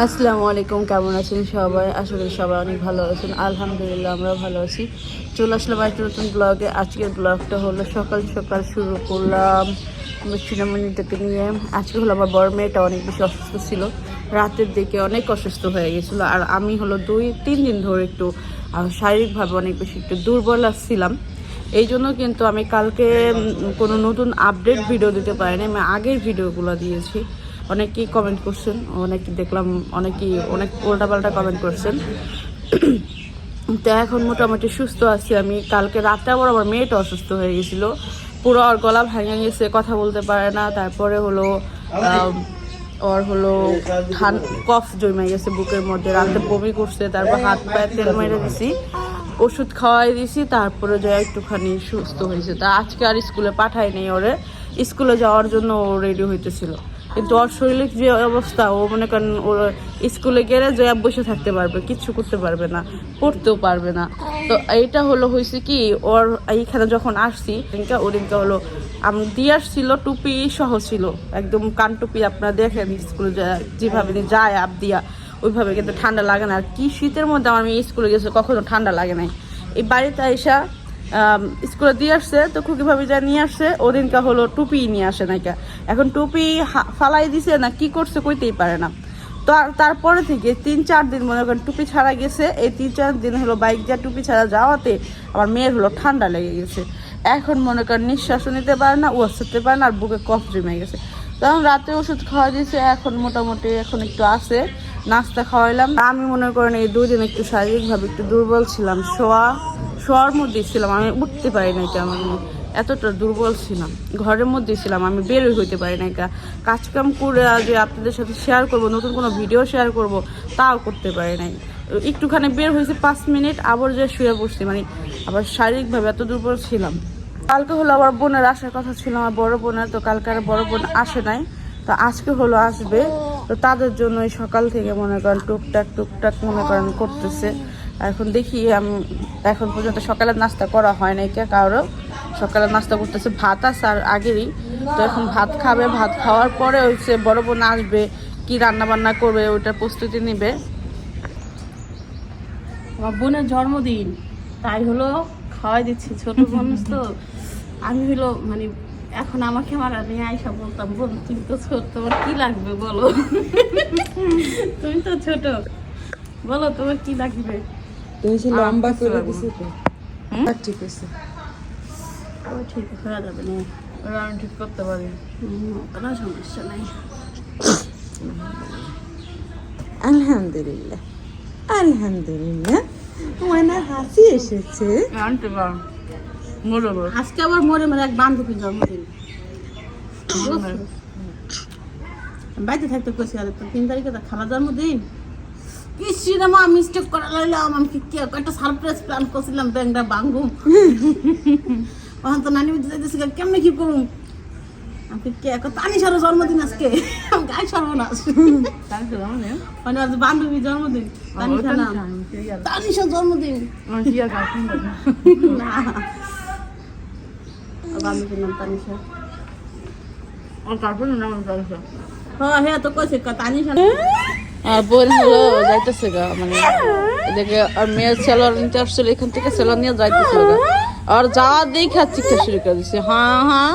আসসালামু আলাইকুম, কেমন আছেন সবাই? আশা করি সবাই অনেক ভালো আছেন। আলহামদুলিল্লাহ আমরা ভালো আছি। চলে আসলাম একটা নতুন ব্লগে আজকের ব্লগটা হলো সকাল সকাল শুরু করলাম সিনেমানিটাকে নিয়ে। আজকে হলো আমার বড় মেয়েটা অনেক বেশি অসুস্থ ছিল। রাতের দিকে অনেক অসুস্থ হয়ে গেছিল। আর আমি হলো দুই, তিন দিন ধরে একটু শারীরিকভাবে অনেক বেশি একটু দুর্বল আসছিলাম এই জন্য কিন্তু আমি কালকে কোনো নতুন আপডেট ভিডিও দিতে পারিনি। আমি আগের ভিডিওগুলো দিয়েছি। অনেকেই কমেন্ট করছেন, অনেকে দেখলাম অনেকেই অনেক উল্টাপাল্টা কমেন্ট করছেন। তো এখন মোটামুটি সুস্থ আছি আমি। কালকে রাতে আবার আমার মেয়েটা অসুস্থ হয়ে গেছিল। পুরো ওর গলা ভেঙে গেছে, কথা বলতে পারে না। তারপরে হলো ওর হলো ঠান কফ জমে গেছে বুকের মধ্যে। রাতে বমি করছে, তারপর হাত পায়ে তেল মেরে দিছি। ওষুধ খাওয়াই দিছি, তারপরে যা একটুখানি সুস্থ হয়েছে। তা আজকে আর স্কুলে পাঠাই নেই ওরে। স্কুলে যাওয়ার জন্য ও রেডি হইতেছিল। কিন্তু ওর শরীরের যে অবস্থা, ও মনে করেন ওর স্কুলে গেলে জয়া বসে থাকতে পারবে, কিচ্ছু করতে পারবে না, পড়তেও পারবে না। তো এইটা হলো হয়েছে কি, ওর এইখানে যখন আসছি ওদিনকে ওদিনকে হলো, আমি দিয়ে আসছিল টুপি সহ ছিল, একদম কান টুপি আপনারা দেখেন স্কুলে যেভাবে যায় আপ দিয়া, ওইভাবে কিন্তু ঠান্ডা লাগে না। আর কি শীতের মধ্যে আমার স্কুলে গেছে, কখনো ঠান্ডা লাগে নাই। এই বাড়িতে আইসা স্কুলে দিয়ে আসছে, তো খুকি ভাবি যা নিয়ে আসছে ওদিনকা হলো টুপি নিয়ে আসে নাকি এখন টুপি ফালাই দিছে না, কি করছে কইতেই পারে না। তো তারপরে থেকে তিন, চার দিন মনে করেন টুপি ছাড়া গেছে, এই তিন, চার দিন হলো বাইক যা টুপি ছাড়া যাওয়াতে আমার মেয়ের হলো ঠান্ডা লেগে গেছে। এখন মনে করেন নিঃশ্বাসও নিতে পারে না করতে পারে না, আর বুকে কফ জমে গেছে। তখন রাতে ওষুধ খাওয়া দিয়েছে, এখন মোটামুটি এখন একটু আছে। নাস্তা খাওয়াইলাম। আমি মনে করেন এই দুই দিন একটু শারীরিকভাবে একটু দুর্বল ছিলাম। শোয়া, শোয়ার মধ্যেই ছিলাম, আমি উঠতে পারি না কেমন এতটা দুর্বল ছিলাম। ঘরের মধ্যেই ছিলাম, আমি বেরোই হইতে পারি না কা। কাজকাম করে যে আপনাদের সাথে শেয়ার করব, নতুন কোনো ভিডিও শেয়ার করব, তাও করতে পারি নাই। একটুখানি বের হয়েছে পাঁচ মিনিট, আবার যে শুয়ে পড়ছি মানে আবার শারীরিকভাবে এত দুর্বল ছিলাম। কালকে হলো আমার বোনের আসার কথা ছিল, আমার বড় বোনের, তো কালকে আর বড় বোন আসে নাই। তো আজকে হলো আসবে। তো তাদের জন্য সকাল থেকে মনে করেন টুকটাক টুকটাক মনে করেন করতেছে। এখন দেখি, আমি, এখন পর্যন্ত সকালের নাস্তা করা হয় নাই কে কারও। সকালে নাস্তা করতেছে, ভাত আছে আর আগেরই। তো এখন ভাত খাবে, ভাত খাওয়ার পরে হচ্ছে বড় বোন আসবে, কি রান্না বান্না করবে ওইটার প্রস্তুতি নেবে। আমার বোনের জন্মদিন, তাই হলো খাওয়াই দিচ্ছি। ছোট মানুষ তো, আমি হলো মানে এখন আমাকে আমার নিয়ে আইসা বলতাম বোন তুমি তো ছোট তোমার কি লাগবে বলো? তুমি তো ছোট। বলো তোমার কি লাগবে? তুমি যে লম্বা করে দিছি তো? ঠিক আছে। ও ঠিক হয়ে যাবে না। ওরা আমি ঠিক করতে পারি। কোনো সমস্যা নাই। আলহামদুলিল্লাহ। আলহামদুলিল্লাহ। ওনার হাসি এসেছে। আনতে পারো। আজকে আবার মরে মানে এক বান্ধবীর জন্মদিন। বাড়িতে থাকতে কইছি আর তো তিন তারিখে তার খালা জন্মদিন। কি সিনেমা মিস্টেক করা লাইলাম আমি কি একটা সারপ্রাইজ প্ল্যান করছিলাম ব্যাংকটা ভাঙ্গুম তখন তো নানি বুঝতে চাইতেছি কেমনে কি করুম আমি কি এক তানিশারও জন্মদিন আজকে? আমি সর্বনাশ তাই না মানে আজ বান্ধবীর জন্মদিন নাম। তানিশার জন্মদিন। আমার কি আর গার্লফ্রেন্ড না বান্ধবীর নাম তানিশা আমার গার্লফ্রেন্ড নাম জানছো হ্যাঁ হ্যাঁ তো কইছে ক তানিশা আর বোন হলো যাইতেছে গা মানে এদিকে আর মেয়ের সেলর নিতে আসছিল এখান থেকে সেলর নিয়ে যাইতেছে গা। আর যাওয়া দিয়ে খাচ্ছি খা শুরু করে দিছে হ্যাঁ হ্যাঁ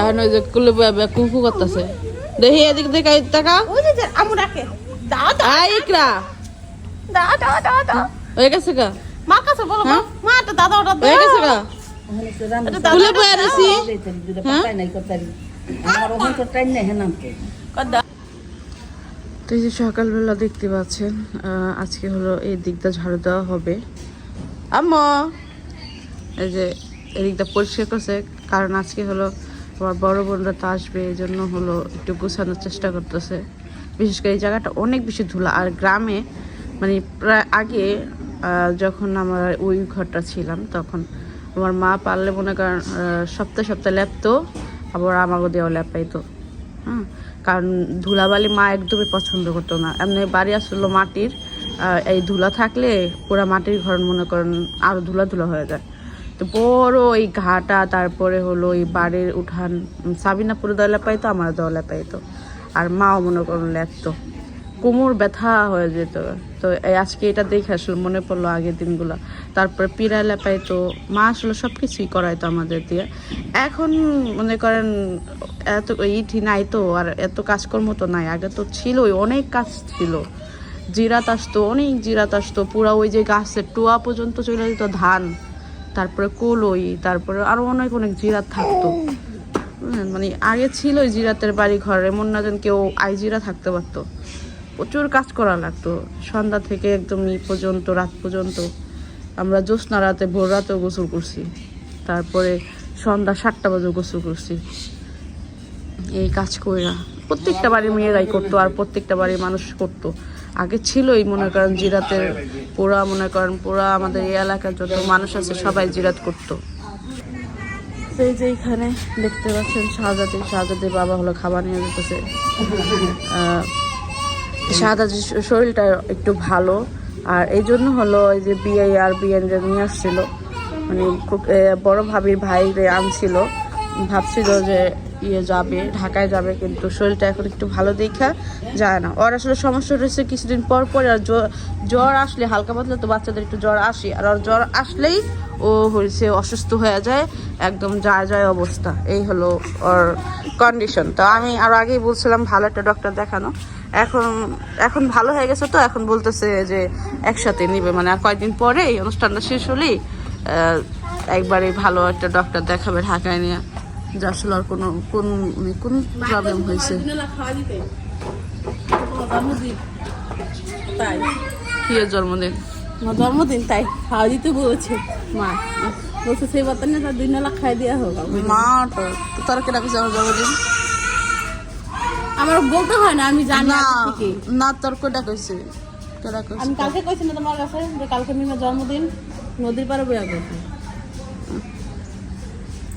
এখন ওই যে কুলু কুকু করতেছে। দেখি এদিক থেকে টাকা আমু আই ইকরা। হয়ে গেছে গা। মা কাছে বলো মা মা তো দাদা ওটা হয়ে গেছে গা। হ্যাঁ? কদা। তো এই যে সকালবেলা দেখতে পাচ্ছেন আজকে হলো এই দিকটা ঝাড়ু দেওয়া হবে। আম্মা! এই যে এই দিকটা পরিষ্কার করছে কারণ আজকে হলো আমার বড় বোনরা তো আসবে এই জন্য হলো একটু গোছানোর চেষ্টা করতেছে। বিশেষ করে এই জায়গাটা অনেক বেশি ধুলা আর গ্রামে মানে প্রায় আগে আহ, যখন আমার ওই ঘরটা ছিলাম তখন আমার মা পারলে মনে করেন সপ্তাহে সপ্তাহে ল্যাপতো আবার আমাকে দেওয়া ল্যাপ পাইতো হ্যাঁ? কারণ ধুলাবালি মা একদমই পছন্দ করতো না। এমনি বাড়ি আসলো মাটির এই ধুলা থাকলে পুরা মাটির ঘর মনে করেন আরও ধুলা ধুলা হয়ে যায়। তো বড় এই ঘাটা, তারপরে হলো এই বাড়ির উঠান সাবিনা পুরো দলা পাইতো আমার দলা পাইতো আর মাও মনে করুন লেখতো কোমর ব্যথা হয়ে যেত। তো আজকে এটা দেখে আসলে মনে পড়ল আগের দিনগুলো। তারপরে পিড়া লেপাইতো, মা আসলে সব কিছুই করাইতো আমাদের দিয়ে। এখন মনে করেন এত ইটি নাই তো, আর এত কাজকর্ম তো নাই। আগে তো ছিলই, অনেক কাজ ছিল। জিরাত আসতো, অনেক জিরাত আসতো। পুরা ওই যে গাছের টোয়া পর্যন্ত চলে যেত ধান, তারপরে কলই, তারপরে আরও অনেক অনেক জিরাত থাকতো? মানে আগে ছিল জিরাতের বাড়ি ঘর এমন না যেন কেউ আই জিরা থাকতে পারতো। প্রচুর কাজ করা লাগতো। সন্ধ্যা থেকে একদম ই পর্যন্ত, রাত পর্যন্ত আমরা জ্যোৎস্না রাতে, ভোর রাতেও গোসল করছি। তারপরে সন্ধ্যা সাতটা বাজে গোসল করছি। এই কাজ কইরা। প্রত্যেকটা বাড়ির মেয়েরাই করতো আর প্রত্যেকটা বাড়ির মানুষ করতো। আগে ছিলই মনে করেন জিরাতের পোড়া, মনে করেন পোড়া, আমাদের এই এলাকার যত মানুষ আছে সবাই জিরাত করতো। এই যে এখানে দেখতে পাচ্ছেন শাহজাদি, শাহজাদির বাবা হলো খাবার নিয়ে যেতেছে। শ- শরীরটা একটু ভালো। আর এই জন্য হলো এই যে বিআই আর বিএন নিয়ে আসছিল। মানে খুব, বড় ভাবির ভাই আনছিল ভাবছিল যে ইয়ে যাবে ঢাকায় যাবে কিন্তু শরীরটা এখন একটু ভালো দেখা যায় না। ওর আসলে সমস্যা রয়েছে কিছুদিন পর পর আর জ্বর- জ্বর আসলে হালকা পাতলা তো বাচ্চাদের একটু জ্বর আসে। আর ওর জ্বর আসলেই ও হয়েছে অসুস্থ হয়ে যায় একদম যায় যায় অবস্থা। এই হলো ওর কন্ডিশন তো আমি আর আগেই বলছিলাম ভালো একটা ডক্টর দেখানো। এখন এখন ভালো হয়ে গেছে তো এখন বলতেছে যে একসাথে নিবে। মানে আর কয়েকদিন পরে এই অনুষ্ঠানটা শেষ হলেই একবারে ভালো একটা ডক্টর দেখাবে ঢাকায় নিয়ে। যা আসলে আর কোনো কোন মানে কোন প্রবলেম হয়েছে? কি জন্মদিন? আমার জন্মদিন তাই খাওয়া দিতে বলেছে। মা বলছে সেই বাতানে তার দুই নালা খাই দেওয়া হোক। মা তো তো তোর কেটা কিছু আমার জন্মদিন? আমার বলতে হয় না আমি জানি না না তোর কেটা কইছে আমি কালকে কইছি না তোমার কাছে যে কালকে মিমের জন্মদিন নদীর পাড়ে বইয়া গেছে।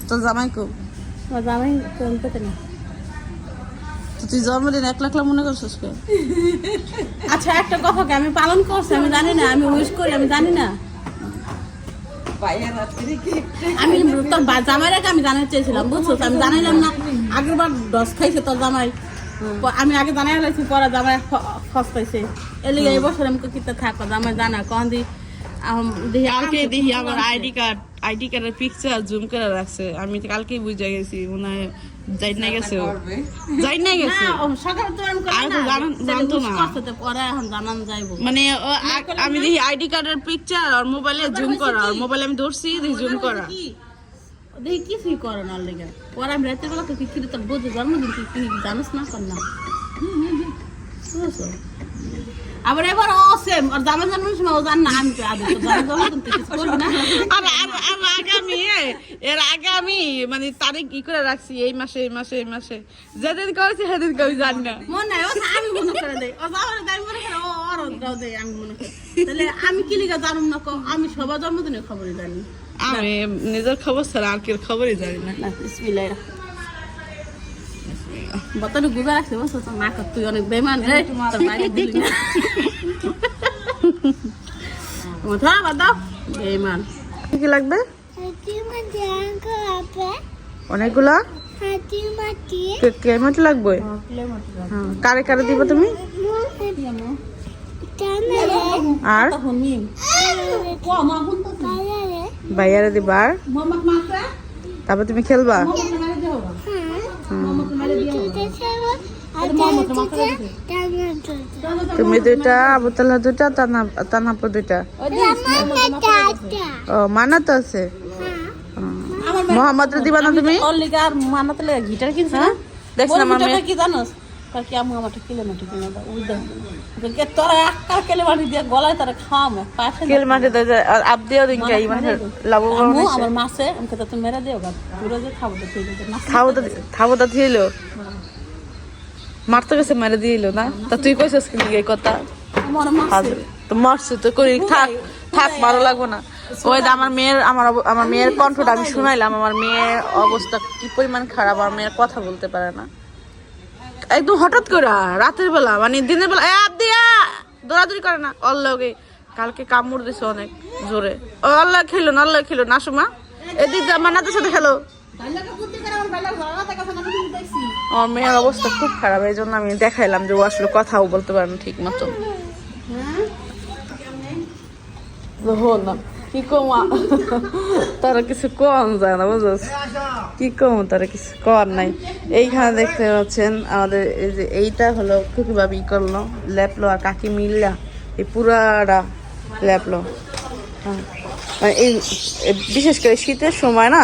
তোর জামাই কো? আমার জামাই পেতে না তো তুই জন্মদিন এক লাখ লাখ মনে করছিস কে আচ্ছা একটা কথা কি আমি পালন করছি? আমি জানি না আমি উইশ করি আমি জানি না। আমি তোর আগে আমি জানাতে চেয়েছিলাম বুঝছ? আমি জানাইলাম না আগের বার দশ খাইছে তোর জামাই। আমি আগে জানাই লাইছি পরে জামাই খস পাইছে এর এই বছর আমি কিতে থাকো জামাই জানা কখন দি দেখি কালকে দেখি আমার আইডি কার্ড আইডি কার্ডের পিকচার জুম করে রাখছে। আমি তো কালকেই বুঝে গেছি মনে হয় যাই না গেছে? যাই না গেছে? না, তো এরম করে আমি জানান- জানতো না। মানে দেখি আইডি কার্ডের পিকচার আর মোবাইলে জুম করা। আর মোবাইলে আমি ধরছি দেখি জুম করা। কি? দেখি কিছুই করে না লেগে। পরে আমি রাতের বেলা তো কি কি তোর বোঝে জন্মদিন তুই জানিস না কর না? আবার এবার ও সেম আর জামা জন্মের সময় ও জান না আমি তো আদৌ আর আর- আর আগে এর আগে আমি মানে তারিখ ই করে রাখছি এই মাসে এই মাসে এই মাসে যেদিন করেছি সেদিন কেউ জানি না মনে নাই ও আমি মনে করে দেই ও আমি মনে করে ও দাও দেই আমি মনে করি তাহলে আমি কি লিগা জানুম না? আমি সবার জন্মদিনের খবরই জানি আমি নিজের খবর ছাড়া আর কেউ খবরই জানি না বিসমিল্লাহির বতলে গুজা রাখছে বসে তো না কর, তুই অনেক বেমান রে তোর বাইরে দিলি না। মাথা বাদ দাও। বেমান কি কি লাগবে? অনেকগুলা? কেমন লাগবে? হ্যাঁ, কারে কারে দিব তুমি? আর? মা ভাইয়ারে দিবা আর? তারপর তুমি খেলবা? মোহাম্মদ হ্যাঁ তুমি দুইটা আবতলা দুইটা তানা তানাপুর দুইটা ও মানা তো আছে হ্যাঁ মোহাম্মদ দিবা না তুমি গিটার কিনছ না দেখছ না মামে কি জানোস কি আমি আমারটা কিলে মাটি কিনে দাও? ওই তোরা একটা কেলে মাটি দিয়ে গলায় তারা খাওয়াম পাশে কেল মাঠে আপ দিও দিন মানে লাভ আমু আমার মাছে আমাকে তো তুমি মেরে দিও গা পুরো যে খাব তো না তো থাবো তো থিল মারতে গেছে মেরে দিল না। তা তুই কইছিস কি এই কথা? আমার মাছে তো মারছে তো করি। থাক থাক ভালো লাগবো না। ওই আমার মেয়ের আমার আমার মেয়ের কণ্ঠটা আমি শুনাইলাম। আমার মেয়ের অবস্থা কি পরিমাণ খারাপ আমার মেয়ের কথা বলতে পারে না। একদম হঠাৎ করে রাতের বেলা মানে দিনের বেলা। দিয়া দৌড়াদৌড়ি করে না। অল্লগে কালকে কামড় দিছে অনেক জোরে। ও আল্লাহ খেলো না আল্লাহ খেলো না সুমা। এদিক দিয়ে সাথে খেলো। আমার আমি মেয়ের অবস্থা খুব খারাপ এই জন্য আমি দেখাইলাম যে ও আসলে কথাও বলতে পারে না ঠিক মতো হো না। কি কম তারা কিছু কম যায় না বুঝছ? কি কম তারা কিছু কর নাই। এইখানে দেখতে পাচ্ছেন আমাদের এই যে এইটা হলো খুবই ভাবে ই করল লেপলো আর কাকি মিললা। এই পুরাটা লেপলো হ্যাঁ। মানে এই বিশেষ করে শীতের সময় না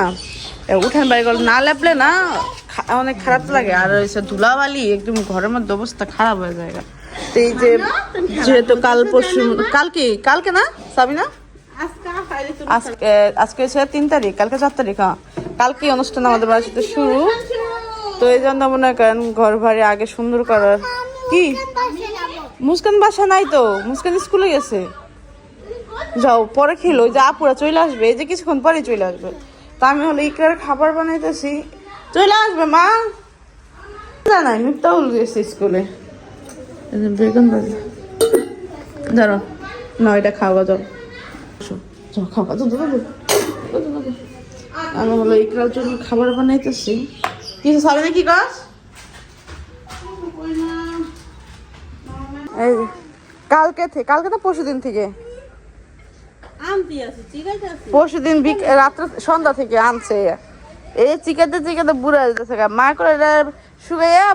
উঠান বাড়ি করলে না লেপলে না অনেক খারাপ লাগে। আর হচ্ছে ধুলাবালি একদম ঘরের মধ্যে অবস্থা খারাপ হয়ে যায় তো এই যে যেহেতু কাল পরশু কালকে কালকে না সাবিনা? আজকে আজকে তিন তারিখ, কালকে চার তারিখ হ্যাঁ। কালকে অনুষ্ঠান আমাদের বাড়িতে শুরু। তো এই জন্য মনে করেন ঘর বাড়ি আগে সুন্দর করার কি? মুসকান বাসা নাই তো, মুসকান স্কুলে গেছে। যাও, পরে খেলো যে আপুরা চলে আসবে, এই যে কিছুক্ষণ পরে চলে আসবে। তা আমি হলো ইকরার খাবার বানাইতেছি। চলে আসবে, মা? জানাই মিফতাউল গেছে স্কুলে। বেগুন ধরো না এটা খাওয়া যাও আমি হলো ইকরার জন্য খাবার বানাইতেছি। কিছু সাবে না কি কাজ এই কালকে থেকে কালকে তো পরশু দিন থেকে। পরশু দিন রাত্রে সন্ধ্যা থেকে আনছে। এই চিকাতে চিকাতে বুড়া যেতেছে। মা করে এটা শুকাইয়া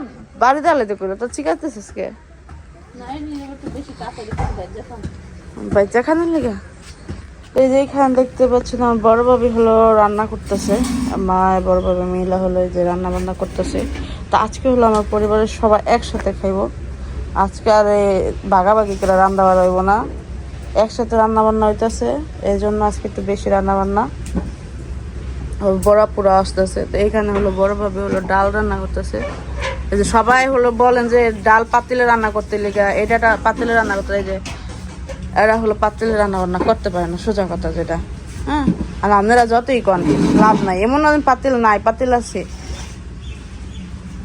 বাড়িতে আলাদা করে তো চিকাতেছিস কে? বাচ্চা খানের লেগে? এই যে এখানে দেখতে পাচ্ছেন আমার বড় ভাবি হলো রান্না করতেছে। মা বড় ভাবি মিলা হলো যে রান্না বান্না করতেছে। তো আজকে হলো আমার পরিবারের সবাই একসাথে খাইবো। আজকে আর ভাগাভাগি করে রান্না বান্না হইব না। একসাথে রান্না বান্না হইতেছে এই জন্য আজকে একটু বেশি রান্না বান্না বড়া পুরো আসতেছে, তো এখানে হলো বড় ভাবে হলো ডাল রান্না করতেছে। এই যে সবাই হলো বলেন যে ডাল পাতিলে রান্না করতে লেগে এটা পাতিলে রান্না করতে এই যে এরা হলো পাতিলে রান্না বান্না করতে পারে না সোজা কথা যেটা। হ্যাঁ? আর আপনারা যতই কন লাভ নাই। এমন না পাতিল নাই পাতিল আছে।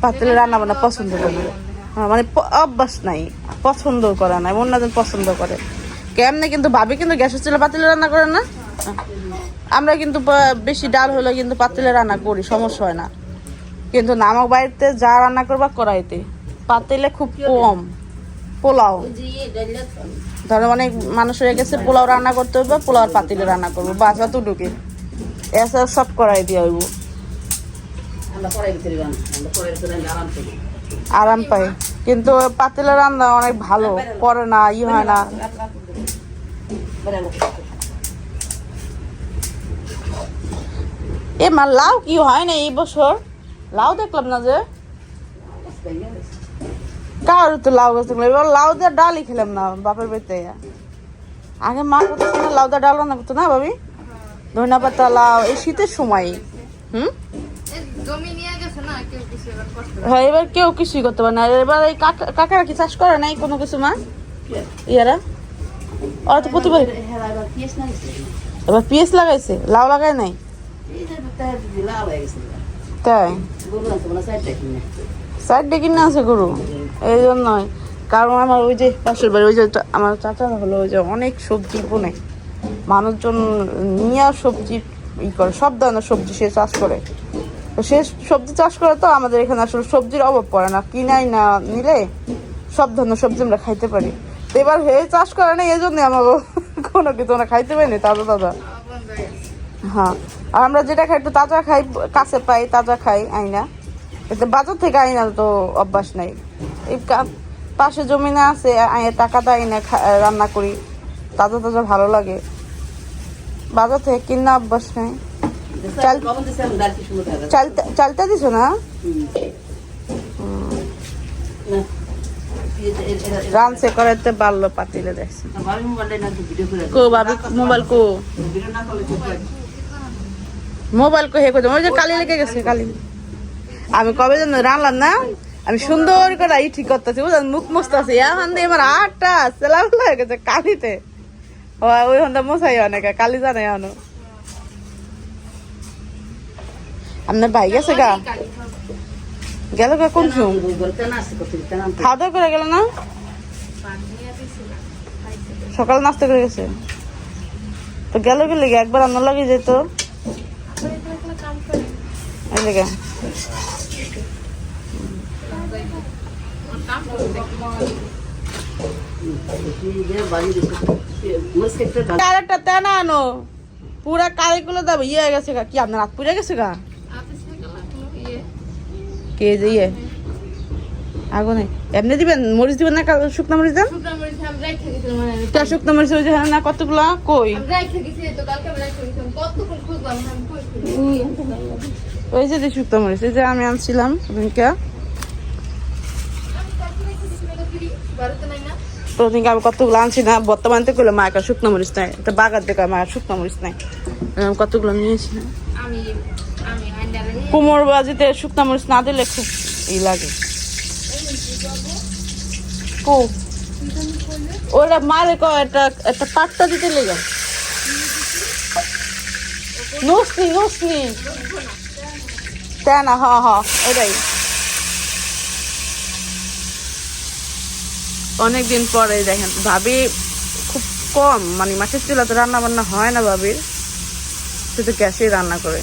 পাতিলে রান্না বান্না পছন্দ করবে হ্যাঁ, মানে অভ্যাস নাই পছন্দ করে না এমন না পছন্দ করে। কেমনে কিন্তু ভাবি কিন্তু গ্যাসের চুলে পাতিলে রান্না করে না। আমরা কিন্তু বেশি ডাল হলে কিন্তু পাতিলে রান্না করি সমস্যা হয় না। কিন্তু নামক বাড়িতে যা রান্না করবা করাইতে পাতিলে খুব কম। পোলাও। ধরো অনেক মানুষ হয়ে গেছে পোলাও রান্না করতে হবে পোলাও পাতিলে রান্না করব। বাস অতটুকু এসব সব করাই দিয়ে হইব। আরাম পাই। কিন্তু পাতিলে রান্না অনেক ভালো করে না ই হয় না। এ মা লাউ কি হয় না এই বছর? লাউ দেখলাম না যে। কার তো লাউ গাছ এবার লাউ দিয়ে ডালই খেলাম না বাপের বাড়িতে। আগে মা করতেছে না লাউ দিয়ে ডাল রান্না করতো না ভাবি? ধনিয়া পাতা লাউ এই শীতের সময়। হুম? হ্যাঁ এবার কেউ কিছুই করতে পারে না। এবার এই কাকা- কাকারা কি চাষ করে নাই কোনো কিছু মা? ইয়ারা? ওরা তো প্রতিবার এবার পিএস লাগাইছে লাউ লাগায় নাই? তাই সাইড ডেকে না আছে গরু। এই জন্যই। কারণ আমার ওই যে পাশের বাড়ি, ওই যে আমার চাচা হলো ওই যে অনেক সবজি বোনে মানুষজন নিয়ে সবজি ই করে, সব ধরনের সবজি সে চাষ করে। তো সে সবজি চাষ করে তো আমাদের এখানে আসলে সবজির অভাব পড়ে না। কিনাই না নিলে সব ধরনের সবজি আমরা খাইতে পারি। তো এবার হে চাষ করে না এই জন্যই আমার কোনো কিছু আমরা খাইতে পারি না, তাজা তাজা। হ্যাঁ। আর আমরা যেটা খাই একটু তাজা খাই, কাছে পাই, তাজা খাই, আইনা। বাজার থেকে আইনা তো অভ্যাস নাই। এই কা- পাশে জমিনে আছে আইনে টাকা দেয় না রান্না করি। তাজা তাজা ভালো লাগে। বাজার থেকে কিনা অভ্যাস নাই। চাল চালতে চালতে দিছো না? রানছে করাতে পারল পাতিলে দেখছে। কো ভাবি মোবাইল কো? মোবাইল কো হে ওই যে কালি লেগে গেছে কালি। আমি কবে যেন রানলাম না, আমি সুন্দর করে ই ঠিক করতেছি, বুঝলেন? মুখ মুছতে আছি এখন দিয়ে আমার আটটা সেলাম হয়ে গেছে কালিতে। ওই হন্দা মশাই অনেকে কালি জানে এখনও। আপনার ভাই গেছে গা? গেল গা কোন সময়? খাওয়া করে গেল না? সকাল নাস্তা করে গেছে। তো গেল গেলে একবার আপনার লাগে যেত। এই লেগে। আনো। পুরা ইয়ে গেছে কি আপনার হাত পুড়ে গেছে গা? কে যে ইয়ে? আগুনে। এমনি দিবেন? মরিচ দিবেন না শুকনো মরিচ দেন? তা শুকনো মরিচ ওই যে হ্যাঁ না কতগুলা? কই? ওই যে শুকনো মরিচ এই যে আমি আনছিলাম ওদিনকে ওদিনকে আমি কতগুলো আনছি না বর্তমান থেকে করলে মায়ের শুকনো মরিচ নাই একটা বাগার দেখে মায়ের শুকনো মরিচ নাই। আমি কতগুলো নিয়েছি না? কোমর বাজিতে শুকনো মরিচ না দিলে খুব ই লাগে। কো? ওরা মারে ক একটা একটা পাট্টা দিতে লেগে। নসনি নসনি। না হ হ ওটাই। অনেকদিন পরে দেখেন, ভাবি খুব কম মানে মাছের চুলাতে রান্না বান্না হয় না ভাবির, শুধু গ্যাসেই রান্না করে।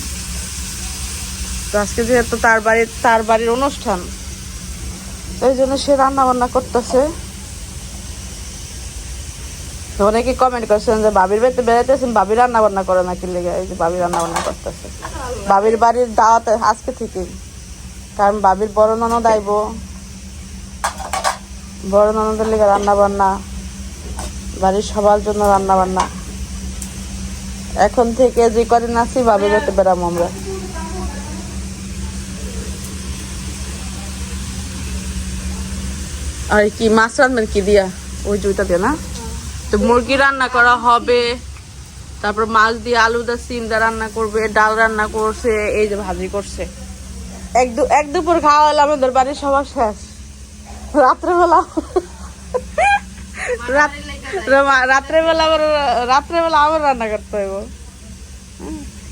তো আজকে যেহেতু তার বাড়ির তার বাড়ির অনুষ্ঠান ওই জন্য সে রান্না বান্না করতেছে অনেকে কমেন্ট করছেন যে বাবির বাড়িতে বেড়াইতেছেন বাবি রান্না বান্না করে নাকি লেগে, এই যে বাবি রান্না বান্না করতেছে। বাবির বাড়ির দাওয়াতে আজকে থেকে কারণ বাবির বড় ননদ আইব। বড় ননদের লেগে রান্না বান্না, বাড়ির সবার জন্য রান্না বান্না। এখন থেকে যে কদিন আছি বাবির বাড়িতে বেড়াবো আমরা। আর কি, মাছ রান্নার কি দিয়া? ওই জুইটা দিয়ে না? তো মুরগি রান্না করা হবে, তারপর মাছ দিয়ে আলু দা সিম দা রান্না করবে, ডাল রান্না করছে, এই যে ভাজি করছে। এক দু, এক দুপুর খাওয়া হলো, আমাদের বাড়ির সবার শেষ। রাত্রেবেলা। রাত্রেবেলা আবার রাত্রেবেলা আবার রান্না করতে হইব।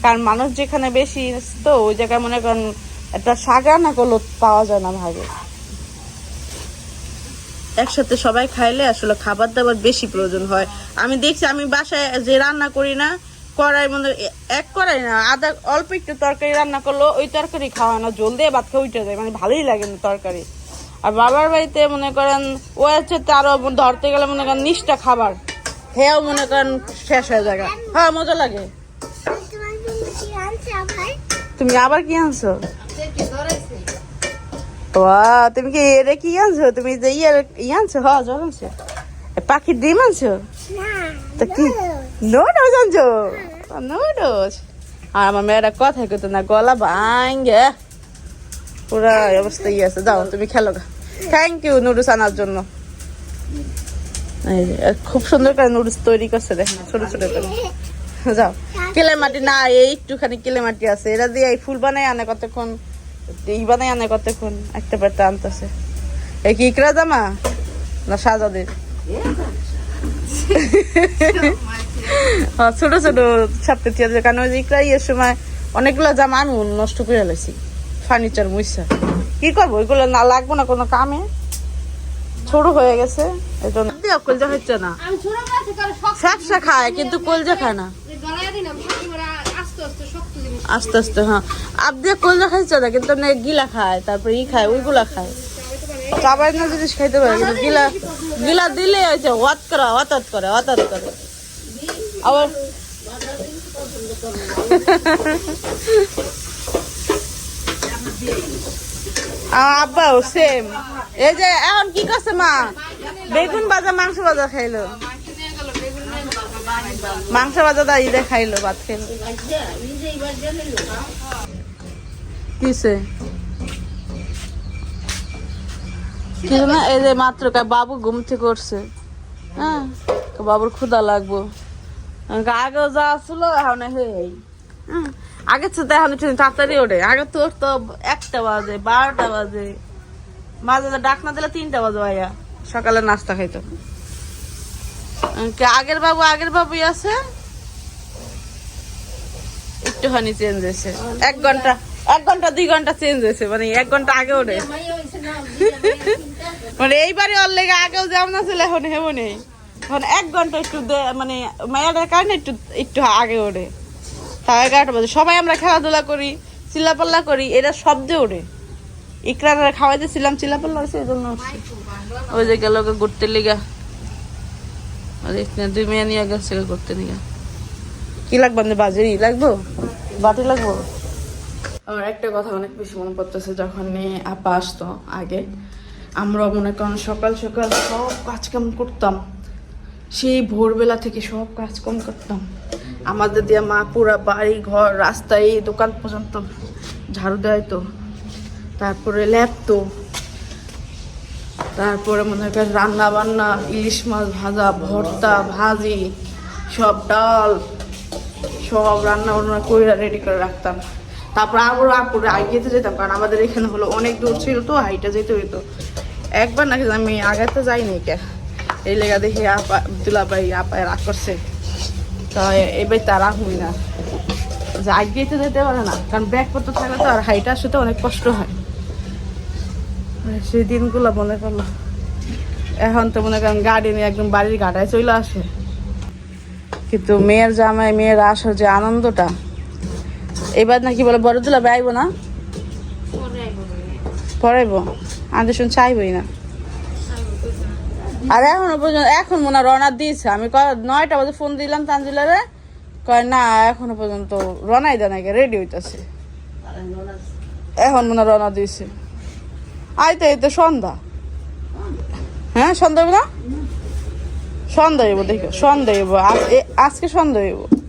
কারণ মানুষ যেখানে বেশি তো ওই জায়গায় মনে করেন একটা শাক রান্না করলেও পাওয়া যায় না ভাগে। একসাথে সবাই খাইলে আসলে খাবার দাবার বেশি প্রয়োজন হয়। আমি দেখছি আমি বাসায় যে রান্না করি না কড়াই মনে এ- এক কড়াই না আদা অল্প একটু তরকারি রান্না করল ওই তরকারি খাওয়া না। জল দিয়ে ভাত খেয়ে উঠে যায় মানে ভালোই লাগে না তরকারি। আর বাবার বাড়িতে মনে করেন ও হচ্ছে তারও ধরতে গেলে মনে করেন নিষ্ঠা খাবার। হেও মনে করেন শেষ হয়ে যায় হ্যাঁ মজা লাগে। তুমি আবার কি আনছো? তুমি কি এরে কি আনছো? তুমি যে ইয়ে ইয়ে আনছো? হ্যাঁ জল আনছো। পাখির ডিম আনছো? তা কি? নোডস আনছো? নোডস আর আমার মেয়েরা কথা কইতো না গলা ভাঙ্গে। পুরা অবস্থা ইয়ে আছে। যাও তুমি খেলো থ্যাংক ইউ নুডলস আনার জন্য। এই খুব সুন্দর করে নুডলস তৈরি করছে দেখেন ছোট ছোট করে। যাও কেলে মাটি না এই একটুখানি কেলে মাটি আছে। এরা দিয়ে এই ফুল বানাই আনে কতক্ষণ ই বানাই আনে কতক্ষণ একটা পারতে আনতেছে। এ কি ইকরা জামা না সাজাদের? হ্যাঁ, ছোট ছোট ছাপতে চেয়ার কারণ ওই ইকরা ইয়ের সময় অনেকগুলো জামা আমি নষ্ট করে ফেলেছি। ফার্নিচার মুইসা কি করব? ওইগুলো না লাগবো না কোনো কামে? ছোট হয়ে গেছে এই জন্য দিয়ে কলজা হচ্ছে না। আমি ছোট কাছে করে শক্ত ফ্যাপসা খায় কিন্তু কলজা খায় না। আস্তে আস্তে শক্ত জিনিস আস্তে আস্তে হ্যাঁ। আপ দিয়ে কলজা খাইছে না কিন্তু না গিলা খায় তারপরে ই খায় ওইগুলা খায়। চাবাই না জিনিস খাইতে পারে কিন্তু গিলা গিলা দিলে হয়েছে ওয়াত করে অতাত করে অতাত করে। আবার আমার আব্বাও সেম এই যে এখন কি করছে মা? বেগুন ভাজা মাংস ভাজা খাইলো। মাংস ভাজা দা ইদে খাইলো ভাত খাইলো। কিসে এই যে মাত্র বাবু ঘুম থেকে উঠছে। হ্যাঁ বাবুর ক্ষুদা লাগবো। আগেও যা আসলো এখন হুম, আগে তো এখন একটু তাড়াতাড়ি ওঠে। আগে তো তো একটা বাজে, বারোটা বাজে। মাঝে ডাক না দিলে তিনটা বাজে ভাইয়া। সকালে নাস্তা খাইতো। আগের বাবু, আগের বাবুই আছে? একটুখানি চেঞ্জ হয়েছে। এক ঘণ্টা এক ঘণ্টা, দুই ঘণ্টা চেঞ্জ হয়েছে। মানে এক ঘণ্টা আগে ওঠে। মানে এইবারে ওর লেগে আগেও যেমন আছিল এখন হেমনই এখন এক ঘণ্টা একটু মানে মায়াটার কারণে একটু একটু আগে ওঠে। তাও এগারোটা বাজে। সবাই আমরা খেলাধুলা করি, চিল্লাপাল্লা করি, এরা শব্দে ওঠে ইকরার খাওয়াইতেছিলাম চিলাপাল লাগছে এই জন্য ওই যে গেল ঘুরতে লিগা। এখানে দুই মেয়ে নিয়ে গেছে ঘুরতে নিয়ে কি লাগবে আমাদের, বাজারি লাগবো? বাটি লাগবো? আমার একটা কথা অনেক বেশি মনে পড়তেছে, যখন আপা আসতো আগে। আমরা মনে করেন সকাল সকাল সব কাজকাম করতাম। সেই ভোরবেলা থেকে সব কাজকাম করতাম। আমাদের দিয়ে মা পুরা বাড়ি, ঘর রাস্তায় এই দোকান পর্যন্ত ঝাড়ু দেয় তো। তারপরে ল্যাপতো তারপরে মনে করেন রান্না বান্না ইলিশ মাছ ভাজা, ভর্তা, ভাজি, সব ডাল, সব রান্না বান্না করে রেডি করে রাখতাম। তারপর আবার আপুরে আগিয়েতে যেতাম, কারণ আমাদের এখানে হলো অনেক দূর ছিল তো, হাইটা যেতে হইতো। একবার নাকি আমি আগাতে যাইনি কে এই লেগা দেখে আপা দুলাভাই আপায় রাগ করছে। তো এবার তারা হই না। যে আগিয়েতে যেতে পারে না কারণ ব্যাগপত্র থাকলে তো আর হাইটা আসতে অনেক কষ্ট হয়। সেই দিনগুলো মনে করল এখন তো মনে করেন গাড়ি নিয়ে একদম বাড়ির গাড়ায় চলে আসে। কিন্তু মেয়ের জামাই মেয়ের আসার যে আনন্দটা এবার নাকি বলে বড় দুলা আইবো না? পড়াইবো আমি তো শুন চাইবই না। আর এখনও পর্যন্ত এখন মনে রওনা দিয়েছে। আমি নয়টা বাজে ফোন দিলাম তানজিলারে। কয়, না, এখনও পর্যন্ত রনাই দেয় নাকি রেডি হইতেছে। এখন মনে রওনা দিয়েছে। আইতে এই তো সন্ধ্যা। হ্যাঁ সন্ধ্যা না? সন্ধ্যা হইব, দেখো, সন্ধ্যা হইব। আজ- এ- আজকে সন্ধ্যা হইব।